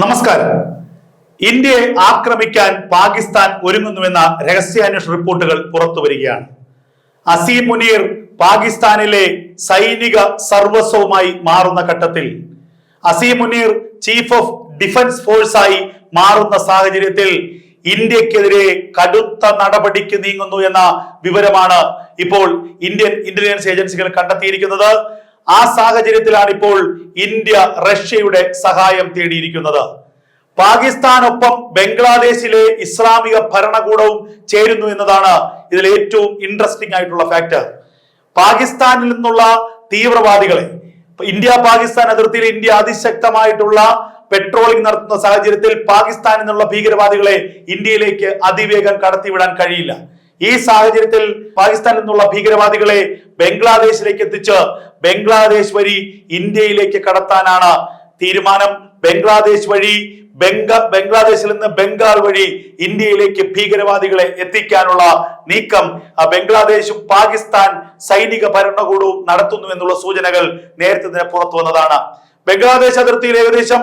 നമസ്കാരം. ഇന്ത്യയെ ആക്രമിക്കാൻ പാകിസ്ഥാൻ ഒരുങ്ങുന്നുവെന്ന രഹസ്യാന്വേഷണ റിപ്പോർട്ടുകൾ പുറത്തു വരികയാണ്. അസീം മുനീർ പാകിസ്ഥാനിലെ സൈനിക സർവസ്വവുമായി മാറുന്ന ഘട്ടത്തിൽ Asim Munir chief of defence ഫോഴ്സായി മാറുന്ന സാഹചര്യത്തിൽ ഇന്ത്യക്കെതിരെ കടുത്ത നടപടിക്ക് നീങ്ങുന്നു എന്ന വിവരമാണ് ഇപ്പോൾ ഇന്ത്യൻ ഇന്റലിജൻസ് ഏജൻസികൾ കണ്ടെത്തിയിരിക്കുന്നത്. ആ സാഹചര്യത്തിലാണ് ഇപ്പോൾ ഇന്ത്യ റഷ്യയുടെ സഹായം തേടിയിരിക്കുന്നത്. പാകിസ്ഥാനൊപ്പം ബംഗ്ലാദേശിലെ ഇസ്ലാമിക ഭരണകൂടവും ചേരുന്നു എന്നതാണ് ഇതിൽ ഏറ്റവും ഇൻട്രസ്റ്റിംഗ് ആയിട്ടുള്ള ഫാക്ടർ പാകിസ്ഥാനിൽ നിന്നുള്ള തീവ്രവാദികളെ ഇന്ത്യ പാകിസ്ഥാൻ അതിർത്തിയിൽ ഇന്ത്യ അതിശക്തമായിട്ടുള്ള പെട്രോളിംഗ് നടത്തുന്ന സാഹചര്യത്തിൽ പാകിസ്ഥാനിൽ നിന്നുള്ള ഭീകരവാദികളെ ഇന്ത്യയിലേക്ക് അതിവേഗം കടത്തിവിടാൻ കഴിയില്ല. ഈ സാഹചര്യത്തിൽ പാകിസ്ഥാനിൽ നിന്നുള്ള ഭീകരവാദികളെ ബംഗ്ലാദേശിലേക്ക് എത്തിച്ച് ബംഗ്ലാദേശ് വഴി ഇന്ത്യയിലേക്ക് കടത്താനാണ് തീരുമാനം. ബംഗ്ലാദേശ് വഴി ബംഗ ബംഗ്ലാദേശിൽ നിന്ന് ബംഗാൾ വഴി ഇന്ത്യയിലേക്ക് ഭീകരവാദികളെ എത്തിക്കാനുള്ള നീക്കം ബംഗ്ലാദേശും പാകിസ്ഥാൻ സൈനിക ഭരണകൂടവും നടത്തുന്നു എന്നുള്ള സൂചനകൾ നേരത്തെ തന്നെ പുറത്തു വന്നതാണ്. ബംഗ്ലാദേശ് അതിർത്തിയിൽ ഏകദേശം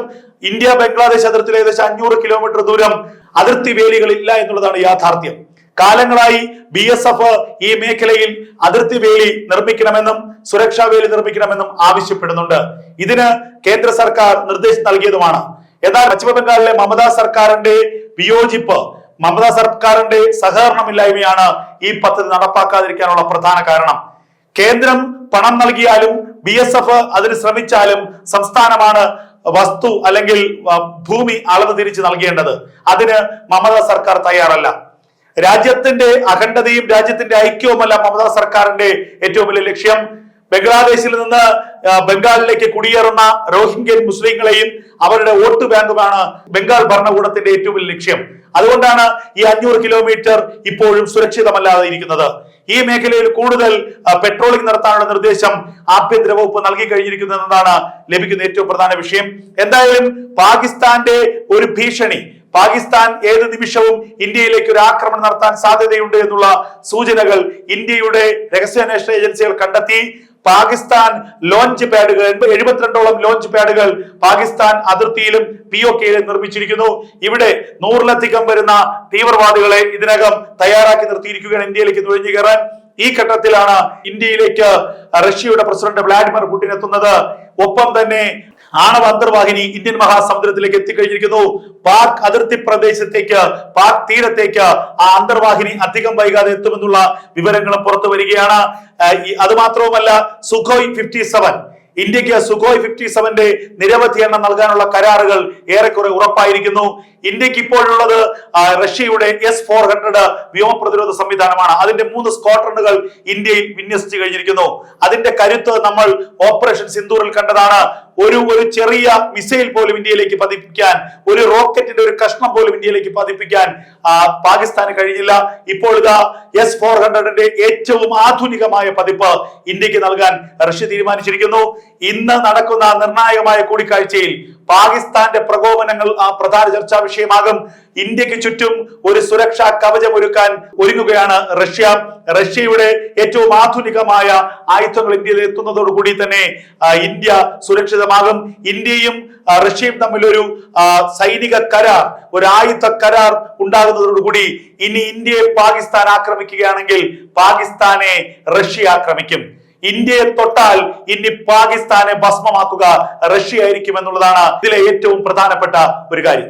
ഇന്ത്യ ബംഗ്ലാദേശ് അതിർത്തിയിൽ ഏകദേശം അഞ്ഞൂറ് കിലോമീറ്റർ ദൂരം അതിർത്തി വേലികളില്ല എന്നുള്ളതാണ് യാഥാർത്ഥ്യം. കാലങ്ങളായി ബി എസ് എഫ് ഈ മേഖലയിൽ അതിർത്തി വേലി നിർമ്മിക്കണമെന്നും സുരക്ഷാ വേലി നിർമ്മിക്കണമെന്നും ആവശ്യപ്പെടുന്നുണ്ട്. ഇതിന് കേന്ദ്ര സർക്കാർ നിർദ്ദേശം നൽകിയതുമാണ്. എന്നാൽ പശ്ചിമ ബംഗാളിലെ മമതാ സർക്കാരിന്റെ വിയോജിപ്പ് മമതാ സർക്കാരിന്റെ സഹകരണമില്ലായ്മയാണ് ഈ പദ്ധതി നടപ്പാക്കാതിരിക്കാനുള്ള പ്രധാന കാരണം. കേന്ദ്രം പണം നൽകിയാലും ബി എസ് എഫ് അതിന് ശ്രമിച്ചാലും സംസ്ഥാനമാണ് വസ്തു അല്ലെങ്കിൽ ഭൂമി അളവ് തിരിച്ച് നൽകേണ്ടത്. അതിന് മമതാ സർക്കാർ തയ്യാറല്ല. രാജ്യത്തിന്റെ അഖണ്ഡതയും രാജ്യത്തിന്റെ ഐക്യവുമല്ല മമതാ സർക്കാരിന്റെ ഏറ്റവും വലിയ ലക്ഷ്യം. ബംഗ്ലാദേശിൽ നിന്ന് ബംഗാളിലേക്ക് കുടിയേറുന്ന റോഹിംഗ്യൻ മുസ്ലിങ്ങളെയും അവരുടെ വോട്ട് ബാങ്കുമാണ് ബംഗാൾ ഭരണകൂടത്തിന്റെ ഏറ്റവും വലിയ ലക്ഷ്യം. അതുകൊണ്ടാണ് ഈ അഞ്ഞൂറ് കിലോമീറ്റർ ഇപ്പോഴും സുരക്ഷിതമല്ലാതെ ഇരിക്കുന്നത്. ഈ മേഖലയിൽ കൂടുതൽ പെട്രോളിംഗ് നടത്താനുള്ള നിർദ്ദേശം ആഭ്യന്തര വകുപ്പ് നൽകി കഴിഞ്ഞിരിക്കുന്നു എന്നതാണ് ലഭിക്കുന്ന ഏറ്റവും പ്രധാന വിഷയം. എന്തായാലും പാകിസ്ഥാന്റെ ഒരു ഭീഷണി പാകിസ്ഥാൻ ഏത് നിമിഷവും ഇന്ത്യയിലേക്ക് ഒരു ആക്രമണം നടത്താൻ സാധ്യതയുണ്ട് എന്നുള്ള സൂചനകൾ ഇന്ത്യയുടെ രഹസ്യാന്വേഷണ ഏജൻസികൾ കണ്ടെത്തി. പാകിസ്ഥാൻ ലോഞ്ച് പാഡുകൾ എഴുപത്തിരണ്ടോളം ലോഞ്ച് പാഡുകൾ പാകിസ്ഥാൻ അതിർത്തിയിലും പി ഒ കെയിലും നിർമ്മിച്ചിരിക്കുന്നു. ഇവിടെ നൂറിലധികം വരുന്ന തീവ്രവാദികളെ ഇതിനകം തയ്യാറാക്കി നിർത്തിയിരിക്കുകയാണ് ഇന്ത്യയിലേക്ക് നുഴഞ്ഞു കയറാൻ. ഈ ഘട്ടത്തിലാണ് ഇന്ത്യയിലേക്ക് റഷ്യയുടെ പ്രസിഡന്റ് വ്ളാഡിമിർ പുടിൻ എത്തുന്നത്. ഒപ്പം തന്നെ ആണവ അന്തർവാഹിനി ഇന്ത്യൻ മഹാസമുദ്രത്തിലേക്ക് എത്തിക്കഴിഞ്ഞിരിക്കുന്നു. പാക് അതിർത്തി പ്രദേശത്തേക്ക് പാക് തീരത്തേക്ക് ആ അന്തർവാഹിനി അധികം വൈകാതെ എത്തുമെന്നുള്ള വിവരങ്ങളും പുറത്തു വരികയാണ്. അത് മാത്രവുമല്ല സുഖോയ് ഫിഫ്റ്റി സെവൻ ഇന്ത്യയ്ക്ക് സുഖോയ് ഫിഫ്റ്റി സെവന്റെ നിരവധി എണ്ണം നൽകാനുള്ള കരാറുകൾ ഏറെക്കുറെ ഉറപ്പായിരിക്കുന്നു. ഇന്ത്യയ്ക്ക് ഇപ്പോഴുള്ളത് റഷ്യയുടെ എസ് ഫോർ ഹൺഡ്രഡ് വ്യോമ പ്രതിരോധ സംവിധാനമാണ്. അതിന്റെ മൂന്ന് സ്ക്വാഡ്രണുകൾ ഇന്ത്യയിൽ വിന്യസിച്ചു കഴിഞ്ഞിരിക്കുന്നു. അതിന്റെ കരുത്ത് നമ്മൾ ഓപ്പറേഷൻ സിന്ദൂറിൽ കണ്ടതാണ്. ഒരു ഒരു ചെറിയ മിസൈൽ പോലും ഇന്ത്യയിലേക്ക് പതിപ്പിക്കാൻ ഒരു റോക്കറ്റിന്റെ ഒരു കഷ്ണം പോലും ഇന്ത്യയിലേക്ക് പതിപ്പിക്കാൻ പാകിസ്ഥാന് കഴിഞ്ഞില്ല. ഇപ്പോൾ ഇതാ എസ് ഫോർ ഹൺഡ്രഡിന്റെ ഏറ്റവും ആധുനികമായ പതിപ്പ് ഇന്ത്യയ്ക്ക് നൽകാൻ റഷ്യ തീരുമാനിച്ചിരിക്കുന്നു. ഇന്ന് നടക്കുന്ന നിർണായകമായ കൂടിക്കാഴ്ചയിൽ പാകിസ്ഥാന്റെ പ്രകോപനങ്ങൾ ആ പ്രധാന ചർച്ചാ വിഷയമാകും ഇന്ത്യയ്ക്ക് ചുറ്റും ഒരു സുരക്ഷാ കവചം ഒരുക്കാൻ ഒരുങ്ങുകയാണ് റഷ്യ. റഷ്യയുടെ ഏറ്റവും ആധുനികമായ ആയുധങ്ങൾ ഇന്ത്യയിൽ എത്തുന്നതോടുകൂടി തന്നെ ഇന്ത്യ സുരക്ഷിതമാകും. ഇന്ത്യയും റഷ്യയും തമ്മിലൊരു സൈനിക കരാർ ഒരു ആയുധ കരാർ ഉണ്ടാകുന്നതോടുകൂടി ഇനി ഇന്ത്യയെ പാകിസ്ഥാൻ ആക്രമിക്കുകയാണെങ്കിൽ പാകിസ്ഥാനെ റഷ്യ ആക്രമിക്കും. ഇന്ത്യയെ തൊട്ടാൽ ഇനി പാകിസ്ഥാനെ ഭസ്മമാക്കുക റഷ്യ ആയിരിക്കും എന്നുള്ളതാണ് ഇതിലെ ഏറ്റവും പ്രധാനപ്പെട്ട ഒരു കാര്യം.